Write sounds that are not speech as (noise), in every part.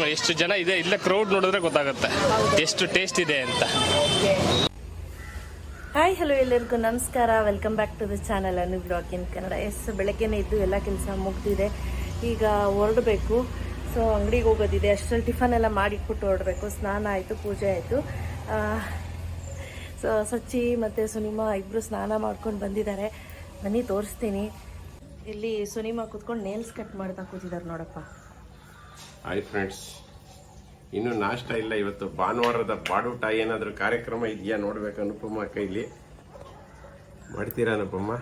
ನೋಡಿ ಎಷ್ಟು ಜನ ಇದೆ, ಇಲ್ಲ ಕ್ರೌಡ್ ನೋಡಿದ್ರೆ ಗೊತ್ತಾಗುತ್ತೆ. ಎಷ್ಟು ಟೇಸ್ಟ್ ಇದೆ ಅಂತ. ಹಾಯ್ ಹಲೋ ಎಲ್ಲರಿಗೂ ನಮಸ್ಕಾರ. Welcome back to the channel Anu blog in Kannada S ಬೆಳಗ್ಗೆನೇ ಇದ್ದು ಎಲ್ಲ ಕೆಲಸ ಮುಗ್ದಿದೆ. ಈಗ ಹೊರಡಬೇಕು. ಸೊ ಅಂಗಡಿಗೆ ಹೋಗೋದಿದೆ. ಅಷ್ಟರಲ್ಲಿ ಟಿಫನ್ ಎಲ್ಲ ಮಾಡಿಟ್ಬಿಟ್ಟು ಹೊರಡಬೇಕು. ಸ್ನಾನ ಆಯಿತು, ಪೂಜೆ ಆಯಿತು. ಸೊ ಸಚ್ಚಿ ಮತ್ತು ಸುನಿಮಾ ಇಬ್ಬರು ಸ್ನಾನ ಮಾಡ್ಕೊಂಡು ಬಂದಿದ್ದಾರೆ. ಬನ್ನಿ, ತೋರಿಸ್ತೀನಿ. ಇಲ್ಲಿ ಸುನಿಮಾ ಕೂತ್ಕೊಂಡು ನೇಲ್ಸ್ ಕಟ್ ಮಾಡ್ತಾ ಕೂತಿದ್ದಾರೆ ನೋಡಪ್ಪ. ಹಾಯ್ ಫ್ರೆಂಡ್ಸ್ ಇನ್ನು ನಾಷ್ಟ ಇಲ್ಲ ಇವತ್ತು. ಭಾನುವಾರದ ಬಾಡೂಟ ಏನಾದರೂ ಕಾರ್ಯಕ್ರಮ ಇದೆಯಾ ನೋಡ್ಬೇಕು ಅನುಪಮ್ಮ ಕೈಲಿ? ಮಾಡ್ತೀರಾ ಅನುಪಮ್ಮ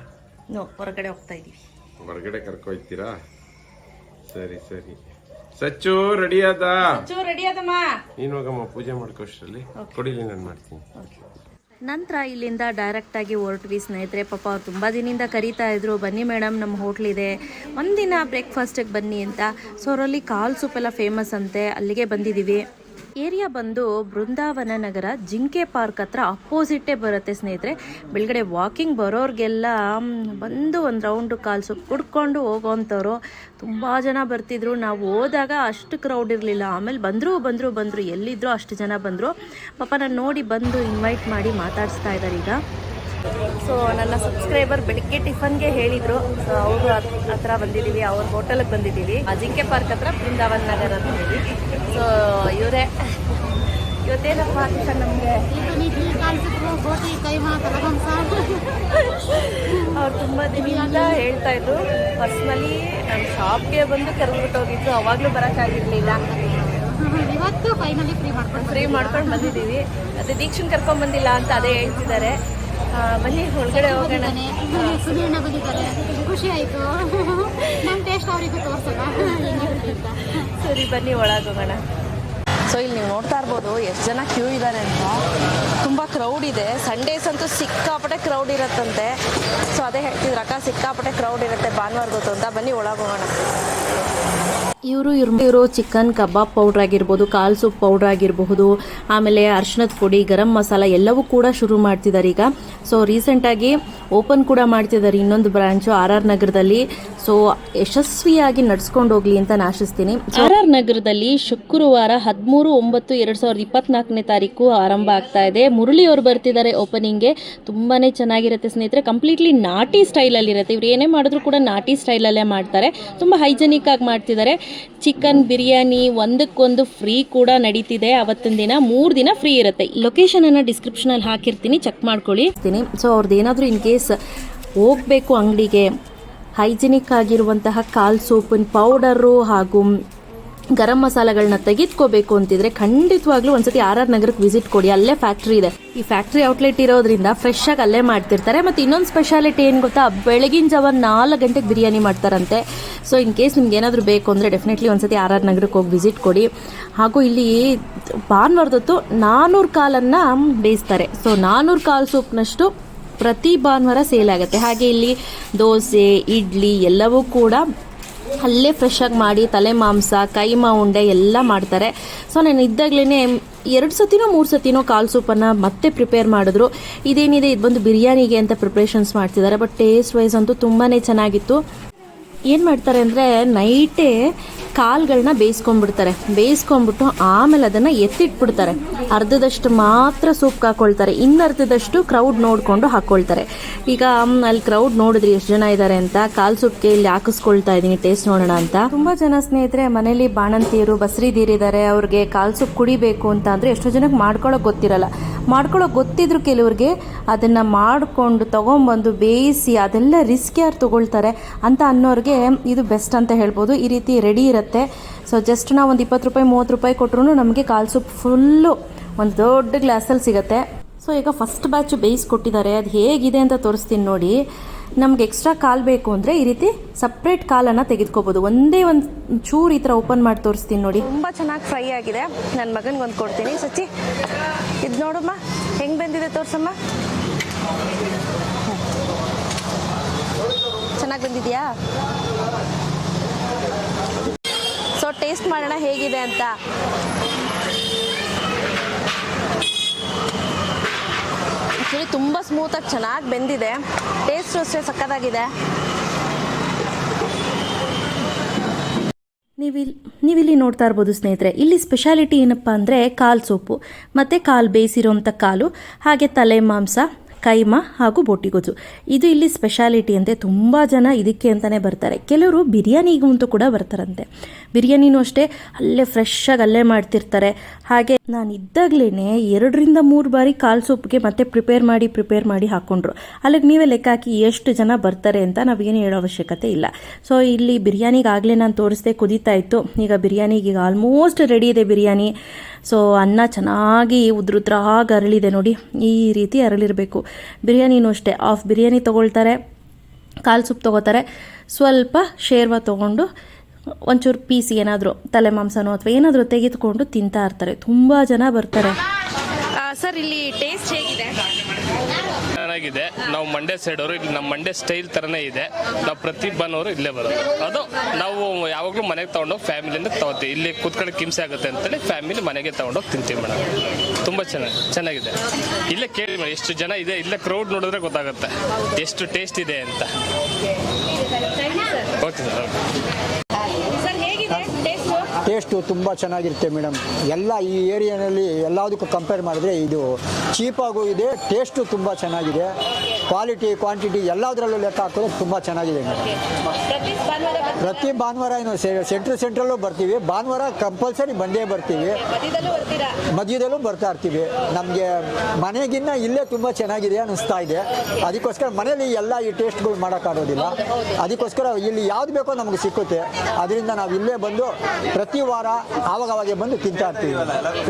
ಹೊರಗಡೆ ಹೋಗ್ತಾ ಇದ್ದೀವಿ ಹೊರಗಡೆ ಕರ್ಕೊಯ್ತೀರಾ? ಸರಿ ಸರಿ. ಸಚ್ಚು ರೆಡಿ ಆದ? ರೆಡಿ ಆದಮ್ಮ. ನೀನು ಹೋಗಮ್ಮ ಪೂಜೆ ಮಾಡ್ಕೋಷ್ಟರಲ್ಲಿ ಕೊಡಿಲಿ ನಾನು ಮಾಡ್ತೀನಿ. ನಂತರ ಇಲ್ಲಿಂದ ಡೈರೆಕ್ಟ್ ಆಗಿ ಹೊರಟ್ವಿ ಸ್ನೇಹಿತರೆ, ಪಾಪ ಅವ್ರು ತುಂಬ ದಿನದಿಂದ ಕರೀತಾ ಇದ್ರು. ಬನ್ನಿ ಮೇಡಮ್ ನಮ್ಮ ಹೋಟ್ಲಿದೆ ಒಂದಿನ ಬ್ರೇಕ್ಫಾಸ್ಟಿಗೆ ಬನ್ನಿ ಅಂತ. ಸೊ ಅವರಲ್ಲಿ ಕಾಲ್ ಸೂಪ್ ಎಲ್ಲ ಫೇಮಸ್ ಅಂತೆ. ಅಲ್ಲಿಗೆ ಬಂದಿದ್ದೀವಿ. ಏರಿಯಾ ಬಂದು ಬೃಂದಾವನ ನಗರ ಜಿಂಕೆ ಪಾರ್ಕ್ ಹತ್ರ ಅಪೋಸಿಟ್ಟೇ ಬರುತ್ತೆ ಸ್ನೇಹಿತರೆ. ಬೆಳಗಡೆ ವಾಕಿಂಗ್ ಬರೋರಿಗೆಲ್ಲ ಬಂದು ಒಂದು ರೌಂಡು ಕಾಲ್ಸು ಕುಡ್ಕೊಂಡು ಹೋಗೋವಂಥವ್ರು ತುಂಬ ಜನ ಬರ್ತಿದ್ರು. ನಾವು ಹೋದಾಗ ಅಷ್ಟು ಕ್ರೌಡ್ ಇರಲಿಲ್ಲ. ಆಮೇಲೆ ಬಂದರೂ, ಬಂದರು ಬಂದರು. ಎಲ್ಲಿದ್ರು ಅಷ್ಟು ಜನ ಬಂದರು. ಪಾಪ ನಾನು ನೋಡಿ ಬಂದು ಇನ್ವೈಟ್ ಮಾಡಿ ಮಾತಾಡಿಸ್ತಾ ಇದ್ದಾರೆ ಈಗ. ಸೊ ನನ್ನ ಸಬ್ಸ್ಕ್ರೈಬರ್ ಬೆಳಿಗ್ಗೆ ಟಿಫನ್ಗೆ ಹೇಳಿದ್ರು. ಸೊ ಅವರು ಹತ್ರ ಬಂದಿದ್ದೀವಿ ಅವ್ರ ಹೋಟೆಲ್ಗೆ ಬಂದಿದ್ದೀವಿ ಅಜಿಂಕೆ ಪಾರ್ಕ್ ಹತ್ರ ಬೃಂದಾವನ್ ನಗರ ಅಂತ ಹೇಳಿ. ಸೊ ಇವರೇ ಇವತ್ತೇನಪ್ಪ ನಮಗೆ ಅವ್ರು ತುಂಬ ದಿನದಿಂದ ಹೇಳ್ತಾ ಇದ್ರು. ಪರ್ಸ್ನಲಿ ನಮ್ಮ ಶಾಪ್ಗೆ ಬಂದು ಕರೆದ್ಬಿಟ್ಟು ಹೋಗಿದ್ರು ಅವಾಗಲೂ ಬರೋಕ್ಕಾಗಿರ್ಲಿಲ್ಲ ಇವತ್ತು ಫೈನಲಿ ಫ್ರೀ ಮಾಡ್ಕೊಂಡು ಫ್ರೀ ಮಾಡ್ಕೊಂಡು ಬಂದಿದ್ದೀವಿ. ಅದೇ ದೀಕ್ಷನ್ ಕರ್ಕೊಂಡ್ ಬಂದಿಲ್ಲ ಅಂತ ಅದೇ ಹೇಳ್ತಿದ್ದಾರೆ. ಬನ್ನಿ ಒಳಗಡೆ ಹೋಗೋಣ. ಖುಷಿ ಆಯ್ತು ನಮ್ಮ ಟೇಸ್ಟ್ ಅವರಿಗೂ ತೋರಿಸೋಣ. ಅಂತ ಸರಿ ಬನ್ನಿ ಒಳಗೋಗೋಣ. ಹೋಗೋಣ ಸೊ ಇಲ್ಲಿ ನೀವು ನೋಡ್ತಾ ಇರ್ಬೋದು ಎಷ್ಟು ಜನ ಕ್ಯೂ ಇದ್ದಾರೆ ಅಂತ. ತುಂಬ ಕ್ರೌಡ್ ಇದೆ. ಸಂಡೇಸ್ ಅಂತೂ ಸಿಕ್ಕಾಪಟ್ಟೆ ಕ್ರೌಡ್ ಇರುತ್ತಂತೆ. ಸೊ ಅದೇ ಹೇಳ್ತಿದ್ರು ಅಕ್ಕ ಸಿಕ್ಕಾಪಟ್ಟೆ ಕ್ರೌಡ್ ಇರುತ್ತೆ ಭಾನುವಾರ ಗೊತ್ತು ಅಂತ ಬನ್ನಿ ಒಳಗೆ ಹೋಗೋಣ ಇವರು ಇರೋ ಚಿಕನ್ ಕಬಾಬ್ ಪೌಡರ್ ಆಗಿರ್ಬೋದು, ಕಾಲ್ ಸೂಪ್ ಪೌಡ್ರ್ ಆಗಿರಬಹುದು, ಆಮೇಲೆ ಅರ್ಶಿನದ ಪುಡಿ, ಗರಂ ಮಸಾಲ ಎಲ್ಲವೂ ಕೂಡ ಶುರು ಮಾಡ್ತಿದ್ದಾರೆ ಈಗ. ಸೊ ರೀಸೆಂಟಾಗಿ ಓಪನ್ ಕೂಡ ಮಾಡ್ತಿದ್ದಾರೆ ಇನ್ನೊಂದು ಬ್ರಾಂಚು ಆರ್ ಆರ್ ನಗರದಲ್ಲಿ. ಸೊ ಯಶಸ್ವಿಯಾಗಿ ನಡ್ಸ್ಕೊಂಡು ಹೋಗ್ಲಿ ಅಂತ ನಾನು ಆಶಿಸ್ತೀನಿ. ಆರ್ ಆರ್ ನಗರದಲ್ಲಿ ಶುಕ್ರವಾರ ಹದಿಮೂರು ಒಂಬತ್ತು ಎರಡು ಸಾವಿರದ ಇಪ್ಪತ್ನಾಲ್ಕನೇ ತಾರೀಕು ಆರಂಭ ಆಗ್ತಾ ಇದೆ. ಮುರಳಿ ಅವರು ಬರ್ತಿದ್ದಾರೆ ಓಪನಿಂಗ್ಗೆ ತುಂಬಾ ಚೆನ್ನಾಗಿರುತ್ತೆ ಸ್ನೇಹಿತರೆ. ಕಂಪ್ಲೀಟ್ಲಿ ನಾಟಿ ಸ್ಟೈಲಲ್ಲಿರುತ್ತೆ ಇವ್ರು ಏನೇ ಮಾಡಿದ್ರು ಕೂಡ ನಾಟಿ ಸ್ಟೈಲಲ್ಲೇ ಮಾಡ್ತಾರೆ. ತುಂಬ ಹೈಜೆನಿಕ್ ಆಗಿ ಮಾಡ್ತಿದ್ದಾರೆ ಚಿಕನ್ ಬಿರಿಯಾನಿ ಒಂದಕ್ಕೊಂದು ಫ್ರೀ ಕೂಡ ನಡೀತಿದೆ. ಅವತ್ತಿನ ದಿನ ಮೂರು ದಿನ ಫ್ರೀ ಇರುತ್ತೆ. ಲೊಕೇಶನ್ ಅನ್ನ ಡಿಸ್ಕ್ರಿಪ್ಷನ್ ಅಲ್ಲಿ ಹಾಕಿರ್ತೀನಿ. ಚೆಕ್ ಮಾಡ್ಕೊಳ್ಳಿ. ಸೊ ಅವ್ರದ್ದು ಏನಾದರೂ ಇನ್ ಕೇಸ್ ಹೋಗ್ಬೇಕು ಅಂಗಡಿಗೆ ಹೈಜಿನಿಕ್ ಆಗಿರುವಂತಹ ಕಾಲ್ ಸೋಪಿನ ಪೌಡರು ಹಾಗೂ ಗರಂ ಮಸಾಲಗಳನ್ನ ತೆಗೆದುಕೋಬೇಕು ಅಂತಿದ್ರೆ ಖಂಡಿತವಾಗ್ಲೂ ಒಂದ್ಸತಿ ಆರ್ ಆರ್ ನಗರಕ್ಕೆ ವಿಸಿಟ್ ಕೊಡಿ. ಅಲ್ಲೇ ಫ್ಯಾಕ್ಟ್ರಿ ಇದೆ. ಈ ಫ್ಯಾಕ್ಟ್ರಿ ಔಟ್ಲೆಟ್ ಇರೋದ್ರಿಂದ ಫ್ರೆಶ್ ಆಗಿ ಅಲ್ಲೇ ಮಾಡ್ತಿರ್ತಾರೆ. ಮತ್ತೆ ಇನ್ನೊಂದು ಸ್ಪೆಷಾಲಿಟಿ ಏನು ಗೊತ್ತಾ? ಬೆಳಗಿನ ಜಾವ ನಾಲ್ಕು ಗಂಟೆಗೆ ಬಿರಿಯಾನಿ ಮಾಡ್ತಾರಂತೆ. ಸೊ ಇನ್ ಕೇಸ್ ನಿಮ್ಗೆ ಏನಾದರೂ ಬೇಕು ಅಂದರೆ ಡೆಫಿನೆಟ್ಲಿ ಒಂದ್ಸತಿ ಆರ್ ಆರ್ ನಗರಕ್ಕೆ ಹೋಗಿ ವಿಸಿಟ್ ಕೊಡಿ. ಹಾಗೂ ಇಲ್ಲಿ ಭಾನುವಾರದೊತ್ತು ನಾನ್ನೂರು ಕಾಲನ್ನು ಬೇಯಿಸ್ತಾರೆ. ಸೊ ನಾನ್ನೂರು ಕಾಲು ಸೂಪ್ನಷ್ಟು ಪ್ರತಿ ಭಾನುವಾರ ಸೇಲ್ ಆಗುತ್ತೆ. ಹಾಗೆ ಇಲ್ಲಿ ದೋಸೆ, ಇಡ್ಲಿ ಎಲ್ಲವೂ ಕೂಡ ಅಲ್ಲೇ ಫ್ರೆಶ್ ಆಗಿ ಮಾಡಿ, ತಲೆ ಮಾಂಸ ಕೈಮಾ ಉಂಡೆ ಎಲ್ಲ ಮಾಡ್ತಾರೆ. ಸೊ ನಾನು ಇದ್ದಾಗಲೇ ಎರಡು ಸತಿನೋ, ಮೂರು ಸತಿನೋ ಕಾಲು ಸೂಪನ್ನು ಮತ್ತೆ ಪ್ರಿಪೇರ್ ಮಾಡಿದ್ರು. ಇದೇನಿದೆ ಇದು ಬಂದು ಬಿರಿಯಾನಿಗೆ ಅಂತ ಪ್ರಿಪ್ರೇಷನ್ಸ್ ಮಾಡ್ತಿದ್ದಾರೆ ಬಟ್ ಟೇಸ್ಟ್ ವೈಸ್ ಅಂತೂ ತುಂಬಾ ಚೆನ್ನಾಗಿತ್ತು. ಏನು ಮಾಡ್ತಾರೆ ಅಂದರೆ ನೈಟೇ ಕಾಲುಗಳನ್ನ ಬೇಯಿಸ್ಕೊಂಡ್ಬಿಡ್ತಾರೆ. ಬೇಯಿಸ್ಕೊಂಡ್ಬಿಟ್ಟು ಆಮೇಲೆ ಅದನ್ನು ಎತ್ತಿಟ್ಬಿಡ್ತಾರೆ. ಅರ್ಧದಷ್ಟು ಮಾತ್ರ ಸೂಪ್ ಹಾಕೊಳ್ತಾರೆ. ಇನ್ನರ್ಧದಷ್ಟು ಕ್ರೌಡ್ ನೋಡಿಕೊಂಡು ಹಾಕ್ಕೊಳ್ತಾರೆ ಈಗ ಅಲ್ಲಿ ಕ್ರೌಡ್ ನೋಡಿದ್ರೆ, ಎಷ್ಟು ಜನ ಇದ್ದಾರೆ ಅಂತ? ಕಾಲು ಸೂಪ್ಗೆ ಇಲ್ಲಿ ಹಾಕಿಸ್ಕೊಳ್ತಾ ಇದ್ದೀನಿ ಟೇಸ್ಟ್ ನೋಡೋಣ ಅಂತ. ತುಂಬ ಜನ ಸ್ನೇಹಿತರೆ, ಮನೇಲಿ ಬಾಣಂತಿಯರು ಬಸರಿದೀರಿದ್ದಾರೆ ಅವ್ರಿಗೆ ಕಾಲು ಸೂಪ್ ಕುಡಿಬೇಕು ಅಂತ ಅಂದರೆ ಎಷ್ಟೋ ಜನಕ್ಕೆ ಮಾಡ್ಕೊಳ್ಳೋಕೆ ಗೊತ್ತಿರಲ್ಲ. ಮಾಡ್ಕೊಳ್ಳೋಕೆ ಗೊತ್ತಿದ್ರು ಕೆಲವ್ರಿಗೆ ಅದನ್ನು ಮಾಡಿಕೊಂಡು ತೊಗೊಂಬಂದು ಬೇಯಿಸಿ ಅದೆಲ್ಲ ರಿಸ್ಕ್ ಯಾರು ತೊಗೊಳ್ತಾರೆ ಅಂತ ಅನ್ನೋರಿಗೆ ಇದು ಬೆಸ್ಟ್ ಅಂತ ಹೇಳ್ಬೋದು. ಈ ರೀತಿ ರೆಡಿ ಇರುತ್ತೆ. ಸೊ ಜಸ್ಟ್ ನಾವು ಒಂದು ಇಪ್ಪತ್ತು ರೂಪಾಯಿ, ಮೂವತ್ತು ರೂಪಾಯಿ ಕೊಟ್ಟರು ನಮಗೆ ಕಾಲು ಸೂಪ್ ಫುಲ್ಲು ಒಂದು ದೊಡ್ಡ ಗ್ಲಾಸಲ್ಲಿ ಸಿಗುತ್ತೆ. ಸೊ ಈಗ ಫಸ್ಟ್ ಬ್ಯಾಚ್ ಬೇಯಿಸ್ಕೊಟ್ಟಿದ್ದಾರೆ ಅದು ಹೇಗಿದೆ ಅಂತ ತೋರಿಸ್ತೀನಿ ನೋಡಿ. ನಮ್ಗೆ ಎಕ್ಸ್ಟ್ರಾ ಕಾಲು ಬೇಕು ಅಂದರೆ ಈ ರೀತಿ ಸಪ್ರೇಟ್ ಕಾಲನ್ನು ತೆಗೆದುಕೋಬೋದು. ಒಂದೇ ಒಂದು ಚೂರು ಈ ಥರ ಓಪನ್ ಮಾಡಿ ತೋರಿಸ್ತೀನಿ ನೋಡಿ. ತುಂಬ ಚೆನ್ನಾಗಿ ಫ್ರೈ ಆಗಿದೆ. ನನ್ನ ಮಗನಿಗೆ ಒಂದು ಕೊಡ್ತೀನಿ. ಸಚಿ ಇದು ನೋಡಮ್ಮ, ಹೆಂಗೆ ಬಂದಿದೆ ತೋರಿಸಮ್ಮ? ಚೆನ್ನಾಗಿ ಬಂದಿದೆಯಾ ಸೊ ಟೇಸ್ಟ್ ಮಾಡೋಣ ಹೇಗಿದೆ ಅಂತ. ಆ್ಯಕ್ಚುಲಿ ತುಂಬ ಸ್ಮೂತಾಗಿ ಚೆನ್ನಾಗಿ ಬೆಂದಿದೆ. ಟೇಸ್ಟ್ ಅಷ್ಟೇ ಸಕ್ಕತ್ತಾಗಿದೆ ನೀವಿಲ್ಲಿ ನೀವಿಲ್ಲಿ ನೋಡ್ತಾ ಇರ್ಬೋದು ಸ್ನೇಹಿತರೆ, ಇಲ್ಲಿ ಸ್ಪೆಷಾಲಿಟಿ ಏನಪ್ಪ ಅಂದರೆ ಕಾಲು ಸೊಪ್ಪು ಮತ್ತು ಕಾಲು ಬೇಯಿಸಿರೋಂಥ ಕಾಲು, ಹಾಗೆ ತಲೆ ಮಾಂಸ ಕೈಮಾ ಹಾಗೂ ಬೋಟಿಗೊಜ್ಜು. ಇದು ಇಲ್ಲಿ ಸ್ಪೆಷಾಲಿಟಿ ಅಂತೆ ತುಂಬ ಜನ ಇದಕ್ಕೆ ಅಂತಲೇ ಬರ್ತಾರೆ. ಕೆಲವರು ಬಿರಿಯಾನಿಗೂ ಅಂತೂ ಕೂಡ ಬರ್ತಾರಂತೆ. ಬಿರಿಯಾನಿನೂ ಅಷ್ಟೇ ಅಲ್ಲೇ ಫ್ರೆಶ್ಶಾಗಿ ಅಲ್ಲೇ ಮಾಡ್ತಿರ್ತಾರೆ. ಹಾಗೆ ನಾನು ಇದ್ದಾಗಲೇ ಎರಡರಿಂದ ಮೂರು ಬಾರಿ ಕಾಲು ಸೊಪ್ಪಿಗೆ ಮತ್ತೆ ಪ್ರಿಪೇರ್ ಮಾಡಿ ಪ್ರಿಪೇರ್ ಮಾಡಿ ಹಾಕ್ಕೊಂಡ್ರು ಅಲ್ಲಿಗೆ ನೀವೇ ಲೆಕ್ಕ ಹಾಕಿ ಎಷ್ಟು ಜನ ಬರ್ತಾರೆ ಅಂತ ನಾವೇನು ಹೇಳೋ ಅವಶ್ಯಕತೆ ಇಲ್ಲ. ಸೊ ಇಲ್ಲಿ ಬಿರಿಯಾನಿಗೆ ಆಗಲೇ ನಾನು ತೋರಿಸ್ದೆ ಕುದೀತಾ ಇತ್ತು. ಈಗ ಬಿರಿಯಾನಿಗೆ ಈಗ ಆಲ್ಮೋಸ್ಟ್ ರೆಡಿ ಇದೆ ಬಿರಿಯಾನಿ. ಸೊ ಅನ್ನ ಚೆನ್ನಾಗಿ ಉದ್ರುದ್ರಾಗಿ ಅರಳಿದೆ ನೋಡಿ. ಈ ರೀತಿ ಅರಳಿರಬೇಕು. ಬಿರಿಯಾನಿನೂ ಅಷ್ಟೇ. ಆಫ್ ಬಿರಿಯಾನಿ ತೊಗೊಳ್ತಾರೆ. ಕಾಲು ಸೂಪ್ ತೊಗೋತಾರೆ. ಸ್ವಲ್ಪ ಶೇರ್ವ ತೊಗೊಂಡು ಒಂಚೂರು ಪೀಸ್ ಏನಾದರೂ ತಲೆ ಮಾಂಸನೋ ಅಥವಾ ಏನಾದರೂ ತೆಗೆದುಕೊಂಡು ತಿಂತಾ ಇರ್ತಾರೆ. ತುಂಬ ಜನ ಬರ್ತಾರೆ. ಸರ್, ಇಲ್ಲಿ ಟೇಸ್ಟ್ ಚೆನ್ನಾಗಿದೆ. ನಾವು ಮಂಡ್ಯ ಸೈಡ್ ಅವರು ಇಲ್ಲಿ ನಮ್ಮ ಮಂಡ್ಯ ಸ್ಟೈಲ್ ತರನೇ ಇದೆ. ನಾವು ಪ್ರತಿ ಬನ್ನೋರು ಇಲ್ಲೇ ಬರೋದು. ಅದು ನಾವು ಯಾವಾಗಲೂ ಮನೆಗೆ ತಗೊಂಡೋಗಿ ಫ್ಯಾಮಿಲಿಯಿಂದ ತಗೋತೀವಿ. ಇಲ್ಲಿ ಕೂತ್ಕೊಂಡು ಕಿಮ್ಸೆ ಆಗುತ್ತೆ ಅಂತೇಳಿ ಫ್ಯಾಮಿಲಿ ಮನೆಗೆ ತೊಗೊಂಡೋಗಿ ತಿಂತೀವಿ ಮೇಡಮ್ ತುಂಬ ಚೆನ್ನಾಗಿ ಚೆನ್ನಾಗಿದೆ. ಇಲ್ಲೇ ಕೇಳಿ ಮೇಡಮ್ ಎಷ್ಟು ಜನ ಇದೆ? ಇಲ್ಲೇ ಕ್ರೌಡ್ ನೋಡಿದ್ರೆ ಗೊತ್ತಾಗುತ್ತೆ. ಎಷ್ಟು ಟೇಸ್ಟ್ ಇದೆ ಅಂತ. ಓಕೆ ಸರ್ ಓಕೆ ಟೇಸ್ಟು ತುಂಬ ಚೆನ್ನಾಗಿರುತ್ತೆ ಮೇಡಮ್. ಎಲ್ಲ ಈ ಏರಿಯಾನಲ್ಲಿ ಎಲ್ಲದಕ್ಕೂ ಕಂಪೇರ್ ಮಾಡಿದ್ರೆ ಇದು ಚೀಪಾಗೂ ಇದೆ ಟೇಸ್ಟು ತುಂಬ ಚೆನ್ನಾಗಿದೆ. ಕ್ವಾಲಿಟಿ ಕ್ವಾಂಟಿಟಿ ಎಲ್ಲದರಲ್ಲೂ ಲೆಕ್ಕ ಹಾಕೋದು ತುಂಬ ಚೆನ್ನಾಗಿದೆ ಮೇಡಮ್. ಪ್ರತಿ ಭಾನುವಾರ ಏನು ಸೆಂಟ್ರ್ ಸೆಂಟ್ರಲ್ಲೂ ಬರ್ತೀವಿ. ಭಾನುವಾರ ಕಂಪಲ್ಸರಿ ಬಂದೇ ಬರ್ತೀವಿ. ಮಧ್ಯದಲ್ಲೂ ಬರ್ತೀರಾ? ಮಧ್ಯದಲ್ಲೂ ಬರ್ತಾ ಇರ್ತೀವಿ. ನಮಗೆ ಮನೆಗಿನ್ನ ಇಲ್ಲೇ ತುಂಬ ಚೆನ್ನಾಗಿದೆ ಅನ್ನಿಸ್ತಾ ಇದೆ. ಅದಕ್ಕೋಸ್ಕರ ಮನೇಲಿ ಎಲ್ಲ ಈ ಟೇಸ್ಟ್ಗಳು ಮಾಡೋಕ್ಕಾಗೋದಿಲ್ಲ ಅದಕ್ಕೋಸ್ಕರ ಇಲ್ಲಿ ಯಾವ್ದು ಬೇಕೋ ನಮಗೆ ಸಿಕ್ಕುತ್ತೆ. ಅದರಿಂದ ನಾವು ಇಲ್ಲೇ ಬಂದು ಪ್ರತಿ ವಾರ ಆವಾಗವಾಗೆ ಬಂದು ತಿಂತಾ ಇರ್ತೀವಿ.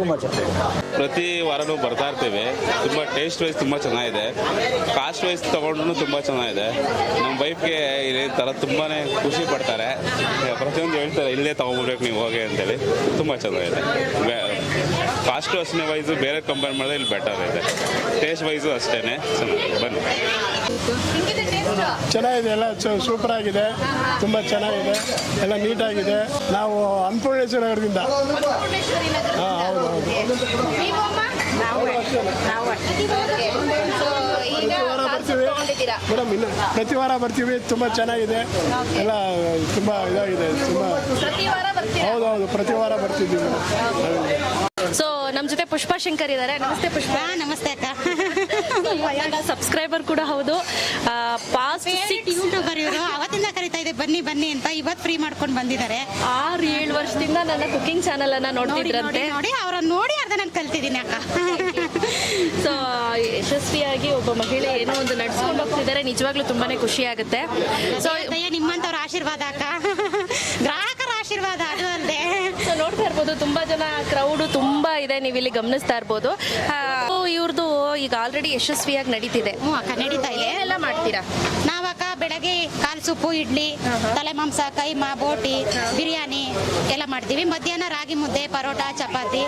ತುಂಬ ಚೆನ್ನಾಗಿ ಪ್ರತಿ ವಾರನೂ ಬರ್ತಾ ಇರ್ತೀವಿ. ತುಂಬ ಟೇಸ್ಟ್ ವೈಸ್ ತುಂಬ ಚೆನ್ನಾಗಿದೆ. ಕಾಸ್ಟ್ ವೈಸ್ ತಗೊಂಡು ತುಂಬ ಚೆನ್ನಾಗಿದೆ. ನಮ್ಮ ವೈಫ್ಗೆ ಈ ಥರ ತುಂಬಾ ಖುಷಿ ಪಡ್ತಾರೆ. ಪ್ರತಿಯೊಂದು ಹೇಳ್ತಾರೆ ಇಲ್ಲೇ ತೊಗೊಂಡ್ಬಿಡ್ಬೇಕು ನೀವು ಹೋಗಿ ಅಂತೇಳಿ. ತುಂಬ ಚೆನ್ನಾಗಿದೆ. ಕಾಸ್ಟ್ ಅಷ್ಟೇ ವೈಸು ಬೇರೆ ಕಂಪೇರ್ ಮಾಡಿದ್ರೆ ಇಲ್ಲಿ ಬೆಟರ್ ಇದೆ. ಟೇಸ್ಟ್ ವೈಸು ಅಷ್ಟೇ ಚೆನ್ನಾಗಿದೆ. ಬನ್ನಿ. ಚೆನ್ನಾಗಿದೆ ಎಲ್ಲ ಸೂಪರ್ ಆಗಿದೆ. ತುಂಬ ಚೆನ್ನಾಗಿದೆ. ಎಲ್ಲ ನೀಟಾಗಿದೆ. ನಾವು ಅನ್ನಪೂರ್ಣೇಶ್ವರ ನಗರದಿಂದ. ಹಾಂ ಹೌದು ಹೌದು. ಮೇಡಮ್ ಇನ್ನು ಪ್ರತಿ ವಾರ ಬರ್ತೀವಿ. ತುಂಬಾ ಚೆನ್ನಾಗಿದೆ. ಎಲ್ಲ ತುಂಬಾ ಇದಾಗಿದೆ. ತುಂಬ ಹೌದು ಹೌದು ಪ್ರತಿ ವಾರ ಬರ್ತಿದ್ದೀವಿ ಸೊ ನಮ್ಮ ಜೊತೆ ಪುಷ್ಪಾ ಶಂಕರ್ ಇದ್ದಾರೆ ನಮಸ್ತೆ ಪುಷ್ಪ. ನಮಸ್ತೆ ಅಕ್ಕ. ಸಬ್ಸ್ಕ್ರೈಬರ್ ಕೂಡ ಹೌದು. ಪಾಸ್ಟ್ ಯೂಟ್ಯೂಬರ್ ಇವರು. ಅವತ್ತಿಂದ ಕರಿತಾ ಇದೆ ಬನ್ನಿ ಬನ್ನಿ ಅಂತ ಇವತ್ತು ಫ್ರೀ ಮಾಡ್ಕೊಂಡು ಬಂದಿದ್ದಾರೆ. ಆರು ಏಳು ವರ್ಷದಿಂದ ನನ್ನ ಕುಕಿಂಗ್ ಚಾನಲ್ ಅನ್ನ ನೋಡಿ ನೋಡ್ತಿದ್ರಂತೆ. ನೋಡಿ ಅವರನ್ನ ನೋಡಿ ಅರ್ಧ ನಾನು ಕಲ್ತಿದ್ದೀನಿ ಅಕ್ಕ. ಸೊ ಯಶಸ್ವಿಯಾಗಿ ಒಬ್ಬ ಮಹಿಳೆ ಏನೋ ಒಂದು ನಡ್ಸ್ಕೊಂಡು ಹೋಗ್ತಿದ್ದಾರೆ. ನಿಜವಾಗ್ಲೂ ತುಂಬಾನೇ ಖುಷಿ ಆಗುತ್ತೆ. ಸೊ ನಿಮ್ಮಂತವ್ರ ಆಶೀರ್ವಾದ ಅಕ್ಕ. ಆಶೀರ್ವಾದ ಅದು ಸೊ ನೋಡ್ತಾ ಇರ್ಬೋದು ತುಂಬಾ ಜನ ಕ್ರೌಡ್ ತುಂಬಾ ಇದೆ ನೀವು ಇಲ್ಲಿ ಗಮನಿಸ್ತಾ ಇರ್ಬೋದು. ಇವ್ರದ್ದು ಈಗ ಆಲ್ರೆಡಿ ಯಶಸ್ವಿಯಾಗಿ ನಡೀತಿದೆ. ಹ್ಞೂ ಅಕ್ಕ ನಡೀತಾ ಇದೆ. ಏನೆಲ್ಲ ಮಾಡ್ತೀರಾ? ನಾವಕ್ಕ ಬೆಳಗ್ಗೆ ಕಾಲ್ ಸೊಪ್ಪು ಇಡ್ಲಿ ತಲೆ ಮಾಂಸ ಕೈಮಾ ಬೋಟಿ ಬಿರಿಯಾನಿ ಎಲ್ಲ ಮಾಡ್ತೀವಿ. ಮಧ್ಯಾಹ್ನ ರಾಗಿ ಮುದ್ದೆ ಪರೋಟ ಚಪಾತಿ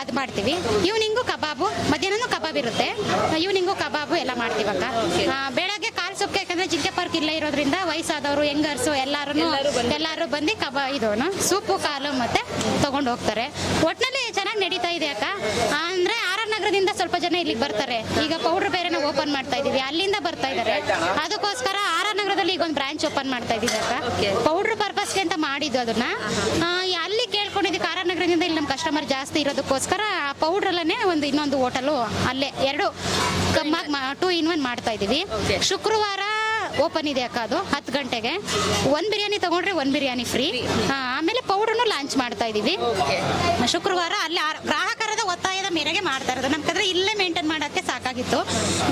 ಅದು ಮಾಡ್ತೀವಿ. ಈವ್ನಿಂಗು ಕಬಾಬು ಮಧ್ಯಾಹ್ನನೂ ಕಬಾಬ್ ಇರುತ್ತೆ. ಇವ್ನಿಂಗು ಕಬಾಬು ಎಲ್ಲ ಮಾಡ್ತೀವಕ್ಕ. ಬೆಳಗ್ಗೆ ಸೂಪ್ಗೆ ಯಾಕಂದ್ರೆ ಜಿಂಕೆ ಪಾರ್ಕ್ ಇಲ್ಲ ಇರೋದ್ರಿಂದ ವಯಸ್ಸಾದವರು ಹೆಂಗರ್ಸು ಎಲ್ಲಾರು ಎಲ್ಲರೂ ಬಂದು ಕಬ ಇದು ಸೂಪು ಕಾಲು ಮತ್ತೆ ತಗೊಂಡು ಹೋಗ್ತಾರೆ. ಒಟ್ನಲ್ಲಿ ಚೆನ್ನಾಗಿ ನಡೀತಾ ಇದೆ ಅಕ್ಕ. ಅಂದ್ರೆ ಆರ್ ಆರ್ ನಗರದಿಂದ ಸ್ವಲ್ಪ ಜನ ಇಲ್ಲಿಗೆ ಬರ್ತಾರೆ. ಈಗ ಪೌಡರ್ ಬೇರೆನ ಓಪನ್ ಮಾಡ್ತಾ ಇದೀವಿ ಅಲ್ಲಿಂದ ಬರ್ತಾ ಇದ್ದಾರೆ. ಅದಕ್ಕೋಸ್ಕರ ಆರ್ ಆರ್ ನಗರದಲ್ಲಿ ಈಗ ಒಂದು ಬ್ರಾಂಚ್ ಓಪನ್ ಮಾಡ್ತಾ ಇದೀವಿ ಅಕ್ಕ. ಪೌಡರ್ ಪರ್ಪಸ್ಗೆ ಅಂತ ಮಾಡಿದ್ದು ಅದನ್ನ. ಅಲ್ಲಿ ನಗರದಿಂದ ಇಲ್ಲಿ ನಮ್ಮ ಕಸ್ಟಮರ್ ಜಾಸ್ತಿ ಇರೋದಕ್ಕೋಸ್ಕರ ಆ ಪೌಡರ್ ಅಲ್ಲೇ ಒಂದು ಇನ್ನೊಂದು ಹೋಟೆಲು ಅಲ್ಲೇ ಎರಡು ಕಮ್ಮಾಗಿ ಟೂ ಇನ್ ಒನ್ ಮಾಡ್ತಾ ಇದೀವಿ ಶುಕ್ರವಾರ ಓಪನ್ ಇದೆ ಅಕ್ಕ ಅದು ಹತ್ತು ಗಂಟೆಗೆ. ಒಂದ್ ಬಿರಿಯಾನಿ ತಗೊಂಡ್ರೆ ಒಂದ್ ಬಿರಿಯಾನಿ ಫ್ರೀ ಆಮೇಲೆ ಪೌಡರ್ನು ಲಾಂಚ್ ಮಾಡ್ತಾ ಇದೀವಿ ಶುಕ್ರವಾರ ಅಲ್ಲಿ ಗ್ರಾಹಕರದ ಒತ್ತಾಯದ ಮೇರೆಗೆ ಮಾಡ್ತಾ ಇರೋದು. ನಮ್ಗೆ ಇಲ್ಲೇ ಮೇಂಟೈನ್ ಮಾಡೋಕ್ಕೆ ಸಾಕಾಗಿತ್ತು.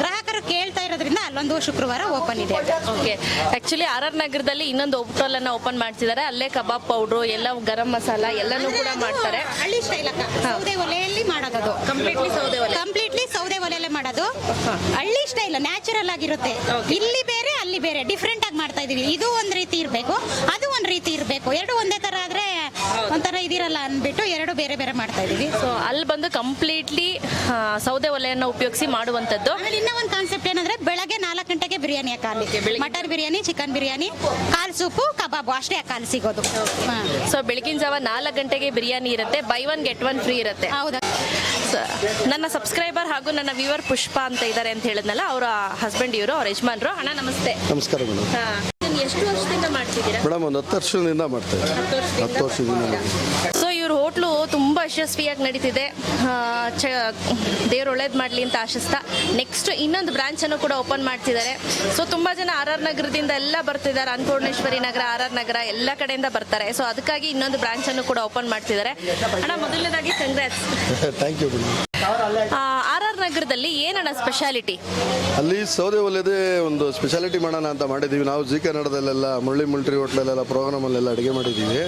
ಗ್ರಾಹಕರು ಕೇಳ್ತಾ ಇರೋದ್ರಿಂದ ಅಲ್ಲೊಂದು ಶುಕ್ರವಾರ ಓಪನ್ ಇದೆ. ಓಕೆ ಆಕ್ಚುಲಿ ಆರ್ ಆರ್ ನಗರದಲ್ಲಿ ಇನ್ನೊಂದು ಹೋಟೆಲ್ ಅನ್ನ ಓಪನ್ ಮಾಡ್ತಿದ್ದಾರೆ ಅಲ್ಲೇ ಕಬಾಬ್ ಪೌಡ್ರು ಎಲ್ಲ ಗರಂ ಮಸಾಲ ಎಲ್ಲಾನು ಕೂಡ ಮಾಡ್ತಾರೆ. ಹಳ್ಳಿ ಸ್ಟೈಲ್ ಸೌದೆ ಒಲೆಯಲ್ಲಿ ಮಾಡೋದು ಕಂಪ್ಲೀಟ್ಲಿ ಸೌದೆ ಒಲೆ. ಕಂಪ್ಲೀಟ್ಲಿ ಸೌದೆ ಒಲೆಯಲ್ಲೇ ಮಾಡೋದು. ಹಳ್ಳಿ ಸ್ಟೈಲ್ ನ್ಯಾಚುರಲ್ ಆಗಿರುತ್ತೆ. ಇಲ್ಲಿ ಬೇರೆ ಅಲ್ಲಿ ಬೇರೆ. ಡಿಫ್ರೆಂಟ್ ಆಗಿ ಮಾಡ್ತಾ ಇದೀವಿ. ಇದು ಒಂದ್ ರೀತಿ ಇರಬೇಕು ಅದು ಒಂದ್ ರೀತಿ ಇರಬೇಕು. ಎರಡು ಒಂದೇ ಇದಿರಲ್ಲ ಅಂದ್ಬಿಟ್ಟು ಎರಡು ಬೇರೆ ಬೇರೆ ಮಾಡ್ತಾ ಇದೀವಿ ಸೊ ಅಲ್ಲಿ ಬಂದು ಕಂಪ್ಲೀಟ್ಲಿ ಸೌದೆ ಒಲೆಯನ್ನು ಉಪಯೋಗಿಸಿ ಮಾಡುವಂಥದ್ದು. ಆಮೇಲೆ ಇನ್ನೂ ಒಂದು ಕಾನ್ಸೆಪ್ಟ್ ಏನಂದ್ರೆ ಬೆಳಗ್ಗೆ ನಾಲ್ಕು ಗಂಟೆಗೆ ಬಿರಿಯಾನಿ ಅಕ್ಕ ಅಲ್ಲಿ ಮಟನ್ ಬಿರಿಯಾನಿ ಚಿಕನ್ ಬಿರಿಯಾನಿ ಕಾಲ್ ಸೂಪು ಕಬಾಬು ಅಷ್ಟೇ ಅಕ್ಕ ಅಲ್ಲಿ ಸಿಗೋದು ಹಾ. ಸೊ ಬೆಳಗಿನ ಜಾವ ನಾಲ್ಕು ಗಂಟೆಗೆ ಬಿರಿಯಾನಿ ಇರುತ್ತೆ buy one get one free ಇರುತ್ತೆ. ಹೌದಾ. ನನ್ನ ಸಬ್ಸ್ಕ್ರೈಬರ್ ಹಾಗೂ ನನ್ನ ವ್ಯೂವರ್ ಪುಷ್ಪ ಅಂತ ಇದ್ದಾರೆ ಅಂತ ಹೇಳಿದ್ನಲ್ಲ ಅವರ ಹಸ್ಬೆಂಡ್ ಇವರು ಅವ್ರ ಯಜಮಾನ್ರು. ಅಣ್ಣ ನಮಸ್ತೆ. ನಮಸ್ಕಾರ ಮೇಡಮ್ ಹಾ. ಇದನ್ನ ಎಷ್ಟು ವರ್ಷದಿಂದ ಮಾಡ್ತಿದ್ದೀರಾ? ಮೇಡಮ್ ಒಂದು ಹತ್ತು ವರ್ಷದಿಂದ ಮಾಡ್ತೇವೆ ಹತ್ತು ವರ್ಷದಿಂದ? ಮಾಡ್ತೀವಿ. ಸೊ ಇವ್ರ ಹೋಟ್ಲು ತುಂಬ ಯಶಸ್ವಿಯಾಗಿ ನಡೀತಿದೆ. ದೇವ್ರ ಒಳ್ಳೇದು ಮಾಡಲಿ ಅಂತ ಆಶಿಸ್ತಾ ನೆಕ್ಸ್ಟ್ ಇನ್ನೊಂದು ಬ್ರಾಂಚನ್ನು ಕೂಡ ಓಪನ್ ಮಾಡ್ತಿದ್ದಾರೆ. ಸೊ ತುಂಬಾ ಜನ ಆರ್ ಆರ್ ನಗರದಿಂದ ಎಲ್ಲ ಬರ್ತಿದ್ದಾರೆ. ಅನ್ನಪೂರ್ಣೇಶ್ವರಿ ನಗರ ಆರ್ ಆರ್ ನಗರ ಎಲ್ಲ ಕಡೆಯಿಂದ ಬರ್ತಾರೆ. ಸೊ ಅದಕ್ಕಾಗಿ ಇನ್ನೊಂದು ಬ್ರಾಂಚನ್ನು ಕೂಡ ಓಪನ್ ಮಾಡ್ತಿದ್ದಾರೆ. ಅಣ್ಣ ಮೊದಲನೇದಾಗಿ ಕಂಗ್ರಾಟ್ಸ್ ಥ್ಯಾಂಕ್ ಯು ಆರ್ ಏನಣ್ಣ ಸ್ಪೆಷಾಲಿಟಿ ಅಲ್ಲಿ ಸೌದೆ ಒಲೆದೇ ಒಂದು ಸ್ಪೆಷಾಲಿಟಿ ಮಾಡೋಣ ಅಂತ ಮಾಡಿದ್ದೀವಿ. ನಾವು ಜಿ ಕನ್ನಡದಲ್ಲೆಲ್ಲ ಮುಳ್ಳಿ ಮುಲ್ಟ್ರಿ ಹೋಟ್ಲಲ್ಲೆಲ್ಲ ಪ್ರೋಗ್ರಾಮಲ್ಲೆಲ್ಲ ಅಡುಗೆ ಮಾಡಿದ್ದೀವಿ.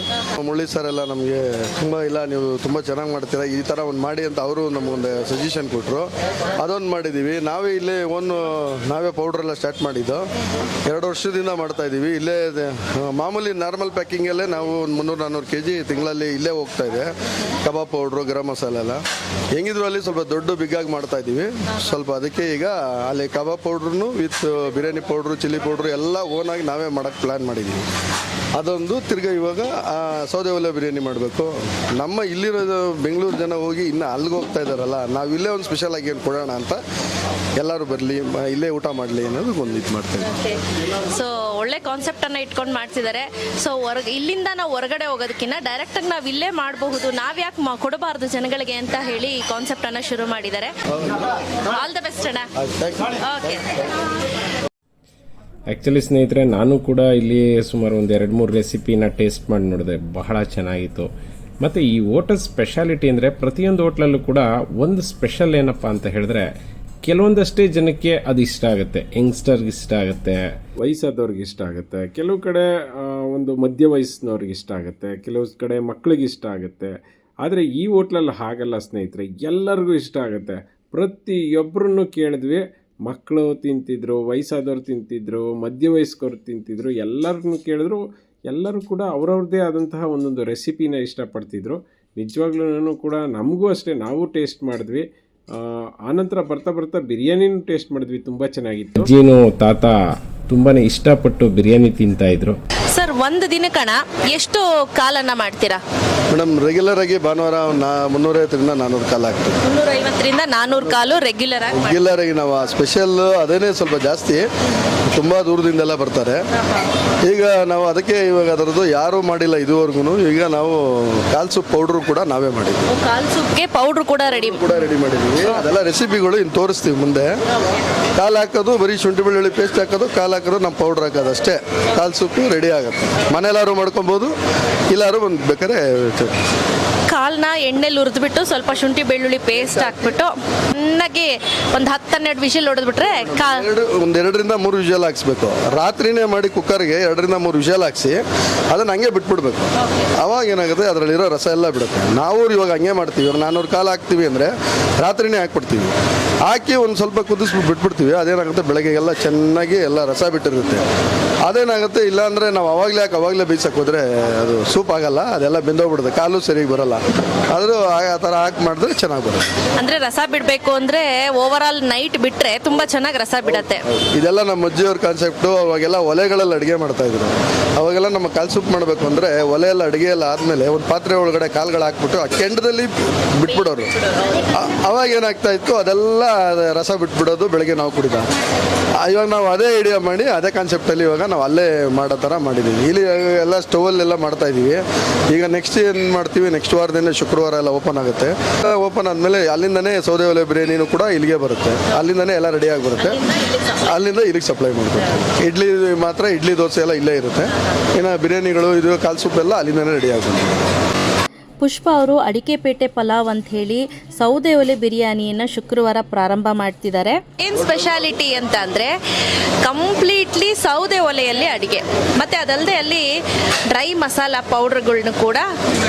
ಮುಳ್ಳಿ ಸರ್ ಎಲ್ಲ ನಮಗೆ ತುಂಬ, ಇಲ್ಲ ನೀವು ತುಂಬ ಚೆನ್ನಾಗಿ ಮಾಡ್ತೀರಾ, ಈ ಥರ ಒಂದು ಮಾಡಿ ಅಂತ ಅವರು ನಮಗೊಂದು ಸಜೆಷನ್ ಕೊಟ್ಟರು ಅದೊಂದು ಮಾಡಿದ್ದೀವಿ. ನಾವೇ ಇಲ್ಲೇ ಒಂದು ನಾವೇ ಪೌಡ್ರೆಲ್ಲ ಸ್ಟಾರ್ಟ್ ಮಾಡಿದ್ದು. ಎರಡು ವರ್ಷದಿಂದ ಮಾಡ್ತಾ ಇದ್ದೀವಿ. ಇಲ್ಲೇ. ಮಾಮೂಲಿ ನಾರ್ಮಲ್ ಪ್ಯಾಕಿಂಗಲ್ಲೇ ನಾವು ಒಂದು ಮುನ್ನೂರು ನಾನ್ನೂರು ಕೆ ಜಿ ತಿಂಗಳಲ್ಲಿ ಇಲ್ಲೇ ಹೋಗ್ತಾ ಇದೆ. ಕಬಾಬ್ ಪೌಡ್ರು ಗರಂ ಮಸಾಲೆ ಎಲ್ಲ ಹೆಂಗಿದ್ರು ಅಲ್ಲಿ ಸ್ವಲ್ಪ ದೊಡ್ಡ ಬಿಗ್ಗಾಗಿ ಮಾಡ್ತಾ ಇದ್ದೀವಿ. ಸ್ವಲ್ಪ ಅದಕ್ಕೆ ಈಗ ಅಲ್ಲಿ kebab powder with biryani powder, chilli powder ಎಲ್ಲ ಓನಾಗಿ ನಾವೇ ಮಾಡೋಕ್ಕೆ ಪ್ಲ್ಯಾನ್ ಮಾಡಿದ್ದೀವಿ ಅದೊಂದು ತಿರ್ಗಾ ಇವಾಗ ಸೌದೆ ಒಲೆ ಬಿರಿಯಾನಿ ಮಾಡಬೇಕು. ನಮ್ಮ ಇಲ್ಲಿರೋದು ಬೆಂಗಳೂರು ಜನ ಹೋಗಿ ಇನ್ನೂ ಅಲ್ಲಿಗೆ ಹೋಗ್ತಾ ಇದ್ದಾರಲ್ಲ ನಾವು ಇಲ್ಲೇ ಒಂದು ಸ್ಪೆಷಲ್ ಆಗಿ ಏನು ಕೊಡೋಣ ಅಂತ ಎಲ್ಲರೂ ಬರಲಿ ಇಲ್ಲೇ ಊಟ ಮಾಡಲಿ ಅನ್ನೋದು ಒಂದು ಇದು ಮಾಡ್ತೇವೆ. ಸೊ ಒಳ್ಳೆ ಕಾನ್ಸೆಪ್ಟ್ ಅನ್ನ ಇಟ್ಕೊಂಡು ಮಾಡ್ತಿದ್ದಾರೆ ಸೊ ಹೊರಗೆ ಇಲ್ಲಿಂದ ನಾವು ಹೊರಗಡೆ ಹೋಗೋದಕ್ಕಿಂತ ಡೈರೆಕ್ಟ್ ಆಗಿ ನಾವು ಇಲ್ಲೇ ಮಾಡಬಹುದು. ನಾವು ಯಾಕೆ ಕೊಡಬಾರ್ದು ಜನಗಳಿಗೆ ಅಂತ ಹೇಳಿ ಈ ಕಾನ್ಸೆಪ್ಟ್ ಅನ್ನ ಶುರು ಮಾಡಿದ್ದಾರೆ ಆಲ್ ದ ಬೆಸ್ಟ್ ಅಣ್ಣ. ಓಕೆ ಆ್ಯಕ್ಚುಲಿ ಸ್ನೇಹಿತರೆ ನಾನು ಕೂಡ ಇಲ್ಲಿ ಸುಮಾರು ಒಂದು ಎರಡು ಮೂರು ರೆಸಿಪಿನ ಟೇಸ್ಟ್ ಮಾಡಿ ನೋಡಿದೆ. ಬಹಳ ಚೆನ್ನಾಗಿತ್ತು. ಮತ್ತು ಈ ಹೋಟೆಲ್ ಸ್ಪೆಷಾಲಿಟಿ ಅಂದರೆ ಪ್ರತಿಯೊಂದು ಹೋಟ್ಲಲ್ಲೂ ಕೂಡ ಒಂದು ಸ್ಪೆಷಲ್ ಏನಪ್ಪ ಅಂತ ಹೇಳಿದ್ರೆ ಕೆಲವೊಂದಷ್ಟೇ ಜನಕ್ಕೆ ಅದು ಇಷ್ಟ ಆಗುತ್ತೆ, ಯಂಗ್ಸ್ಟರ್ಗೆ ಇಷ್ಟ ಆಗುತ್ತೆ, ವಯಸ್ಸಾದವ್ರಿಗೆ ಇಷ್ಟ ಆಗುತ್ತೆ, ಕೆಲವು ಕಡೆ ಒಂದು ಮಧ್ಯ ವಯಸ್ಸಿನವ್ರಿಗೆ ಇಷ್ಟ ಆಗುತ್ತೆ, ಕೆಲವು ಕಡೆ ಮಕ್ಕಳಿಗೆ ಇಷ್ಟ ಆಗುತ್ತೆ. ಆದರೆ ಈ ಹೋಟ್ಲಲ್ಲಿ ಹಾಗಲ್ಲ ಸ್ನೇಹಿತರೆ, ಎಲ್ಲರಿಗೂ ಇಷ್ಟ ಆಗುತ್ತೆ. ಪ್ರತಿಯೊಬ್ಬರನ್ನು ಕೇಳಿದ್ವಿ, ಮಕ್ಕಳು ತಿಂತಿದ್ರು, ವಯಸ್ಸಾದವ್ರು ತಿಂತಿದ್ರು, ಮಧ್ಯ ವಯಸ್ಕರು ತಿಂತಿದ್ರು ಎಲ್ಲರನ್ನು ಕೇಳಿದ್ರು, ಎಲ್ಲರೂ ಕೂಡ ಅವ್ರವ್ರದ್ದೇ ಆದಂತಹ ಒಂದೊಂದು ರೆಸಿಪಿನ ಇಷ್ಟಪಡ್ತಿದ್ರು. ನಿಜವಾಗ್ಲೂ ಕೂಡ ನಮಗೂ ಅಷ್ಟೇ, ನಾವು ಟೇಸ್ಟ್ ಮಾಡಿದ್ವಿ. ಆನಂತರ ಬರ್ತಾ ಬರ್ತಾ ಬಿರಿಯಾನಿನೂ ಟೇಸ್ಟ್ ಮಾಡಿದ್ವಿ ತುಂಬ ಚೆನ್ನಾಗಿತ್ತು. ಅಜ್ಜಿನೂ ತಾತ ತುಂಬಾನೇ ಇಷ್ಟಪಟ್ಟು ಬಿರಿಯಾನಿ ತಿಂತಾ ಇದ್ರು. ಸರ್ ಒಂದು ಕಣ ಎಷ್ಟು ಕಾಲನ್ನ ಮಾಡ್ತೀರಾ? ಮೇಡಮ್ ರೆಗ್ಯುಲರ್ ಆಗಿ ಭಾನುವಾರ ನಾ ಮುನ್ನೂರೈವತ್ತರಿಂದ ನಾನೂರು ಕಾಲ ಆಗ್ತದೆ. ಮುನ್ನೂರ ಐವತ್ತರಿಂದ ನಾನೂರು ಕಾಲು ರೆಗ್ಯುಲರ್ ಆಗಿ? ರೆಗ್ಯುಲರ್ ಆಗಿ ನಾವು ಸ್ಪೆಷಲ್ ಅದೇನೇ ಸ್ವಲ್ಪ ಜಾಸ್ತಿ ತುಂಬ ದೂರದಿಂದೆಲ್ಲ ಬರ್ತಾರೆ. ಈಗ ನಾವು ಅದಕ್ಕೆ ಇವಾಗ ಅದರದ್ದು ಯಾರೂ ಮಾಡಿಲ್ಲ ಇದುವರೆಗೂ ಈಗ ನಾವು ಕಾಲ್ ಸೂಪ್ ಪೌಡ್ರು ಕೂಡ ನಾವೇ ಮಾಡಿದ್ವಿ. ಕಾಲ್ ಸೂಪ್ಗೆ ಪೌಡ್ರ್ ಕೂಡ ರೆಡಿ ಕೂಡ ರೆಡಿ ಮಾಡಿದ್ದೀವಿ ಅದೆಲ್ಲ ರೆಸಿಪಿಗಳು ಇನ್ನು ತೋರಿಸ್ತೀವಿ ಮುಂದೆ. ಕಾಲು ಹಾಕೋದು ಬರೀ ಶುಂಠಿ ಬೆಳ್ಳುಳ್ಳಿ ಪೇಸ್ಟ್ ಹಾಕೋದು ಕಾಲು ಹಾಕೋದು ನಮ್ಮ ಪೌಡ್ರ್ ಹಾಕೋದು ಅಷ್ಟೇ. ಕಾಲು ಸೂಪ್ ರೆಡಿ ಆಗುತ್ತೆ. ಮನೆಯಲ್ಲಾರು ಮಾಡ್ಕೊಬೋದು ಇಲ್ಲಾದ್ರೂ ಒಂದು ಬೇಕಾದ್ರೆ ಕಾಲ್ನ ಎಣ್ಣೆಲಿ ಹುರಿದ್ಬಿಟ್ಟು ಸ್ವಲ್ಪ ಶುಂಠಿ ಬೆಳ್ಳುಳ್ಳಿ ಪೇಸ್ಟ್ ಹಾಕ್ಬಿಟ್ಟು ಚೆನ್ನಾಗಿ ಒಂದು ಹತ್ತು ಹನ್ನೆರಡು ವಿಷಲ್ ಹೊಡೆದ್ಬಿಟ್ರೆ ಎರಡು ಒಂದು ಎರಡರಿಂದ ಮೂರು ವಿಷಲ್ ಹಾಕ್ಸ್ಬೇಕು. ರಾತ್ರಿನೇ ಮಾಡಿ ಕುಕ್ಕರ್ಗೆ ಎರಡರಿಂದ ಮೂರು ವಿಷಲ್ ಹಾಕ್ಸಿ ಅದನ್ನ ಹಂಗೆ ಬಿಟ್ಬಿಡ್ಬೇಕು. ಅವಾಗ ಏನಾಗುತ್ತೆ ಅದರಲ್ಲಿರೋ ರಸ ಎಲ್ಲ ಬಿಡುತ್ತೆ. ನಾವು ಇವಾಗ ಹಂಗೆ ಮಾಡ್ತೀವಿ ಇವಾಗ ನಾನ್ನೂರು ಕಾಲು ಹಾಕ್ತೀವಿ ಅಂದರೆ ರಾತ್ರಿನೇ ಹಾಕ್ಬಿಡ್ತೀವಿ. ಹಾಕಿ ಒಂದು ಸ್ವಲ್ಪ ಕುದಿಸ್ಬಿಟ್ಟು ಬಿಟ್ಬಿಡ್ತೀವಿ ಅದೇನಾಗುತ್ತೆ ಬೆಳಗ್ಗೆಗೆಲ್ಲ ಚೆನ್ನಾಗಿ ಎಲ್ಲ ರಸ ಬಿಟ್ಟಿರುತ್ತೆ. ಅದೇನಾಗುತ್ತೆ ಇಲ್ಲಾಂದರೆ ನಾವು ಅವಾಗಲೇ ಹಾಕಿ ಅವಾಗಲೇ ಬೇಯಿಸಕ್ಕೆ ಹೋದರೆ ಅದು ಸೂಪ್ ಆಗಲ್ಲ ಅದೆಲ್ಲ ಬೆಂದೋಗ್ಬಿಡುತ್ತೆ ಕಾಲು ಸರಿಯಾಗಿ ಬರಲ್ಲ. ಆದರೂ ಆ ಥರ ಹಾಕಿ ಮಾಡಿದ್ರೆ ಚೆನ್ನಾಗಿ ಬರುತ್ತೆ. ಅಂದ್ರೆ ರಸ ಬಿಡಬೇಕು ಅಂದ್ರೆ ಓವರ್ ಆಲ್ ನೈಟ್ ಬಿಟ್ರೆ ತುಂಬಾ ಚೆನ್ನಾಗಿ ರಸ ಬಿಡತ್ತೆ. ಇದೆಲ್ಲ ನಮ್ಮ ಅಜ್ಜಿಯವ್ರ ಕಾನ್ಸೆಪ್ಟು ಅವಾಗೆಲ್ಲ ಒಲೆಗಳಲ್ಲಿ ಅಡುಗೆ ಮಾಡ್ತಾ ಇದ್ರು. ಅವಾಗೆಲ್ಲ ನಮ್ಮ ಕಾಲು ಸೂಪ್ ಮಾಡಬೇಕು ಅಂದರೆ ಒಲೆ ಎಲ್ಲ ಅಡುಗೆ ಎಲ್ಲ ಆದಮೇಲೆ ಒಂದು ಪಾತ್ರೆ ಒಳಗಡೆ ಕಾಳುಗಳು ಹಾಕ್ಬಿಟ್ಟು ಆ ಕೆಂಡದಲ್ಲಿ ಬಿಟ್ಬಿಡೋರು. ಆ- ಅವಾಗ ಏನಾಗ್ತಾ ಇತ್ತು ಅದೆಲ್ಲ ರಸ ಬಿಟ್ಬಿಡೋದು ಬೆಳಗ್ಗೆ ನಾವು ಕುಡಿದ. ಆ, ಇವಾಗ ನಾವು ಅದೇ ಐಡಿಯಾ ಮಾಡಿ ಅದೇ ಕಾನ್ಸೆಪ್ಟಲ್ಲಿ ಇವಾಗ ನಾವು ಅಲ್ಲೇ ಮಾಡೋ ಥರ ಮಾಡಿದ್ದೀವಿ ಇಲ್ಲಿ ಎಲ್ಲ ಸ್ಟವಲ್ಲೆಲ್ಲ ಮಾಡ್ತಾ ಇದ್ದೀವಿ ಈಗ ನೆಕ್ಸ್ಟ್ ಏನು ಮಾಡ್ತೀವಿ ನೆಕ್ಸ್ಟ್ ವಾರದಿಂದ ಶುಕ್ರವಾರ ಎಲ್ಲ ಓಪನ್ ಆಗುತ್ತೆ. ಓಪನ್ ಆದಮೇಲೆ ಅಲ್ಲಿಂದನೇ ಸೌದೆ ಒಲೆ ಬಿರಿಯಾನಿನೂ ಕೂಡ ಇಲ್ಲಿಗೆ ಬರುತ್ತೆ. ಅಲ್ಲಿಂದನೇ ಎಲ್ಲ ರೆಡಿಯಾಗಿ ಬರುತ್ತೆ ಅಲ್ಲಿಂದ ಇಲ್ಲಿಗೆ ಸಪ್ಲೈ ಮಾಡ್ತಾರೆ ಇಡ್ಲಿ ಮಾತ್ರ, ಇಡ್ಲಿ ದೋಸೆ ಎಲ್ಲ ಇಲ್ಲೇ ಇರುತ್ತೆ. ಇನ್ನು ಬಿರಿಯಾನಿಗಳು, ಇದು ಕಾಲು ಸೂಪ್ ಎಲ್ಲ ಅಲ್ಲಿಂದನೇ ರೆಡಿ ಆಗುತ್ತೆ. ಪುಷ್ಪ ಅವರು ಅಡಿಕೆಪೇಟೆ ಪಲಾವ್ ಅಂತ ಹೇಳಿ ಸೌದೆ ಒಲೆ ಬಿರಿಯಾನಿಯನ್ನು ಶುಕ್ರವಾರ ಪ್ರಾರಂಭ ಮಾಡ್ತಿದ್ದಾರೆ. ಏನು ಸ್ಪೆಷಾಲಿಟಿ ಅಂತ ಅಂದರೆ ಕಂಪ್ಲೀಟ್ಲಿ ಸೌದೆ ಒಲೆಯಲ್ಲಿ ಅಡಿಗೆ. ಮತ್ತೆ ಅದಲ್ಲದೆ ಅಲ್ಲಿ ಡ್ರೈ ಮಸಾಲ ಪೌಡರ್ಗಳ್ನು ಕೂಡ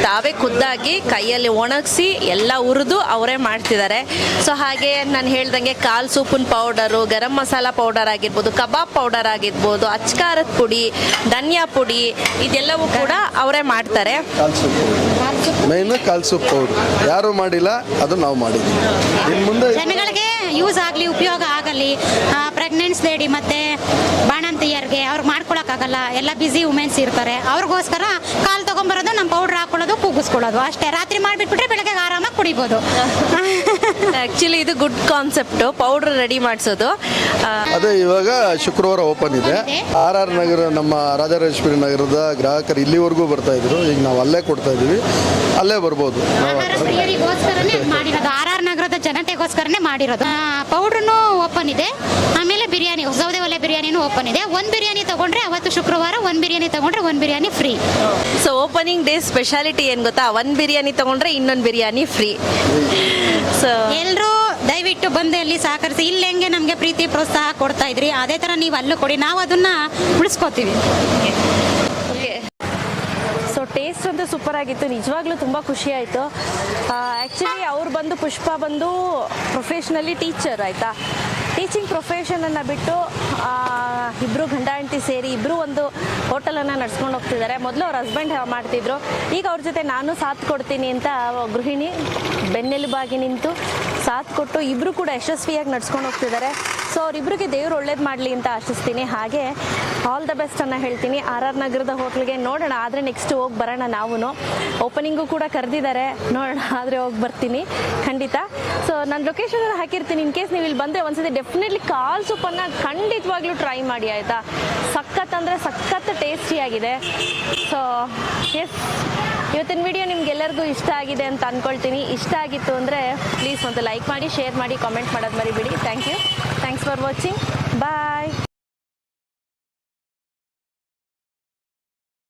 ತಾವೇ ಖುದ್ದಾಗಿ ಕೈಯಲ್ಲಿ ಒಣಗಿಸಿ ಎಲ್ಲ ಹುರಿದು ಅವರೇ ಮಾಡ್ತಿದ್ದಾರೆ. ಸೊ ಹಾಗೆ ನಾನು ಹೇಳ್ದಂಗೆ ಕಾಲ್ ಸೂಪಿನ ಪೌಡರು ಗರಂ ಮಸಾಲ ಪೌಡರ್ ಆಗಿರ್ಬೋದು ಕಬಾಬ್ ಪೌಡರ್ ಆಗಿರ್ಬೋದು ಅಚ್ಕಾರದ ಪುಡಿ ಧನಿಯಾ ಪುಡಿ ಇದೆಲ್ಲವೂ ಕೂಡ ಅವರೇ ಮಾಡ್ತಾರೆ. ಮೇನ್ ಕಾಲ್ ಸೂಪ್ ಪೌಡ್ರ್. ಯಾರು ಮಾಡಿಲ್ಲ ಅದು ನಾವು ಮಾಡಿದ್ದೀವಿ ಇನ್ನು ಮುಂದೆ ಯೂಸ್ ಆಗಲಿ ಉಪಯೋಗ ಆಗಲಿ ಪ್ರೆಗ್ನೆನ್ಸ್ ಲೇಡಿ ಮತ್ತೆ ಬಾಣಂತಿಯರಿಗೆ ಅವ್ರಿಗೆ ಮಾಡ್ಕೊಳಕ್ಕಾಗಲ್ಲ ಎಲ್ಲ ಬ್ಯುಸಿ ವುಮೆನ್ಸ್ ಇರ್ತಾರೆ. ಅವ್ರಿಗೋಸ್ಕರ ಕಾಲು ತೊಗೊಂಬರೋದು ನಮ್ಮ ಪೌಡ್ರ್ ಹಾಕೊಳ್ಳೋದು ಕೂಗಿಸ್ಕೊಳ್ಳೋದು. ಅಷ್ಟೇ. ರಾತ್ರಿ ಮಾಡಿಬಿಟ್ಬಿಟ್ರೆ ಬೆಳಗ್ಗೆ ಆರಾಮಾಗಿ ಕುಡಿಬೋದು. (laughs) ಆ್ಯಕ್ಚುಲಿ ಇದು ಗುಡ್ ಕಾನ್ಸೆಪ್ಟು ಪೌಡ್ರ್ ರೆಡಿ ಮಾಡಿಸೋದು. ಅದೇ ಇವಾಗ ಶುಕ್ರವಾರ ಓಪನ್ ಇದೆ. ಆರ್ ಆರ್ ನಗರ ನಮ್ಮ ರಾಜರಾಜೇಶ್ವರಿ ನಗರದ ಗ್ರಾಹಕರು ಇಲ್ಲಿವರೆಗೂ ಬರ್ತಾ ಇದ್ರು. ಈಗ ನಾವು ಅಲ್ಲೇ ಕೊಡ್ತಾ ಇದೀವಿ. ಅಲ್ಲೇ ಬರ್ಬೋದು. ನಾವು ಜನತೆಗೋಸ್ಕರನೇ ಮಾಡಿರೋದು. ಪೌಡ್ರೂ ಓಪನ್ ಇದೆ. ಆಮೇಲೆ ಬಿರಿಯಾನಿ ಸೌದೆ ಒಲೆ ಬಿರಿಯಾನಿನೂ ಓಪನ್ ಇದೆ. ಒಂದು ಬಿರಿಯಾನಿ ತಗೊಂಡ್ರೆ ಅವತ್ತು ಶುಕ್ರವಾರ ಒಂದು ಬಿರಿಯಾನಿ ತಗೊಂಡ್ರೆ ಒಂದು biryani free so opening day speciality ಏನು ಗೊತ್ತಾ? ಒಂದು ಬಿರಿಯಾನಿ ತಗೊಂಡ್ರೆ ಇನ್ನೊಂದು ಬಿರಿಯಾನಿ ಫ್ರೀ ಸೊ ಎಲ್ಲರೂ ದಯವಿಟ್ಟು ಬಂದು ಅಲ್ಲಿ ಸಹಕರಿಸಿ. ಇಲ್ಲಿ ಹೆಂಗೆ ನಮಗೆ ಪ್ರೀತಿ ಪ್ರೋತ್ಸಾಹ ಕೊಡ್ತಾ ಇದ್ರಿ ಅದೇ ಥರ ನೀವು ಅಲ್ಲೂ ಕೊಡಿ. ನಾವು ಅದನ್ನು ಉಳಿಸ್ಕೋತೀವಿ. ಟೇಸ್ಟ್ ಅಂತೂ ಸೂಪರ್ ಆಗಿತ್ತು. ನಿಜವಾಗ್ಲೂ ತುಂಬ ಖುಷಿ ಆಯಿತು. ಆ್ಯಕ್ಚುಲಿ ಅವ್ರು ಬಂದು ಪುಷ್ಪ ಬಂದು ಪ್ರೊಫೆಷ್ನಲಿ ಟೀಚರ್ ಆಯಿತಾ? ಟೀಚಿಂಗ್ ಪ್ರೊಫೆಷನನ್ನು ಬಿಟ್ಟು ಇಬ್ಬರು ಗಂಡ ಹೆಂಡತಿ ಸೇರಿ ಇಬ್ಬರು ಒಂದು ಹೋಟೆಲನ್ನು ನಡ್ಸ್ಕೊಂಡು ಹೋಗ್ತಿದ್ದಾರೆ ಮೊದಲು ಅವ್ರ ಹಸ್ಬೆಂಡ್ ಮಾಡ್ತಿದ್ರು. ಈಗ ಅವ್ರ ಜೊತೆ ನಾನು ಸಾಥ್ ಕೊಡ್ತೀನಿ ಅಂತ ಗೃಹಿಣಿ ಬೆನ್ನೆಲುಬಾಗಿ ನಿಂತು ಸಾಥ್ ಕೊಟ್ಟು ಇಬ್ಬರು ಕೂಡ ಯಶಸ್ವಿಯಾಗಿ ನಡ್ಸ್ಕೊಂಡು ಹೋಗ್ತಿದ್ದಾರೆ ಸೊ ಅವರಿಬ್ಬರಿಗೆ ದೇವ್ರು ಒಳ್ಳೇದು ಮಾಡಲಿ ಅಂತ ಆಶಿಸ್ತೀನಿ. ಹಾಗೆ ಆಲ್ ದ ಬೆಸ್ಟ್ ಅನ್ನ ಹೇಳ್ತೀನಿ. ಆರ್ ಆರ್ ನಗರದ ಹೋಟ್ಲಿಗೆ ನೋಡೋಣ. ಆದರೆ ನೆಕ್ಸ್ಟ್ ಹೋಗಿ ಬರೋಣ ನಾವು ಓಪನಿಂಗು ಕೂಡ ಕರೆದಿದ್ದಾರೆ ನೋಡೋಣ ಆದರೆ ಹೋಗಿ ಬರ್ತೀನಿ. ಖಂಡಿತ. ಸೊ ನಾನು ಲೊಕೇಶನ್ ಹಾಕಿರ್ತೀನಿ. ಇನ್ ಕೇಸ್ ನೀವು ಇಲ್ಲಿ ಬಂದರೆ ಒಂದ್ಸತಿ ಡೆಫಿನೆಟ್ಲಿ ಕಾಲ್ ಸೂಪನ್ನು ಖಂಡಿತವಾಗ್ಲೂ ಟ್ರೈ ಮಾಡಿ, ಆಯಿತಾ? ಸಖತ್ ಅಂದರೆ ಸಖತ್ ಟೇಸ್ಟಿಯಾಗಿದೆ ಸೊ ಎಸ್ ಇವತ್ತಿನ ವಿಡಿಯೋ ನಿಮ್ಗೆಲ್ಲರಿಗೂ ಇಷ್ಟ ಆಗಿದೆ ಅಂತ ಅಂದ್ಕೊಳ್ತೀನಿ ಇಷ್ಟ ಆಗಿತ್ತು ಅಂದರೆ ಪ್ಲೀಸ್ ಒಂದು ಲೈಕ್ ಮಾಡಿ ಶೇರ್ ಮಾಡಿ ಕಾಮೆಂಟ್ ಮಾಡೋದು ಮರಿಬೇಡಿ. Thank you thanks for watching bye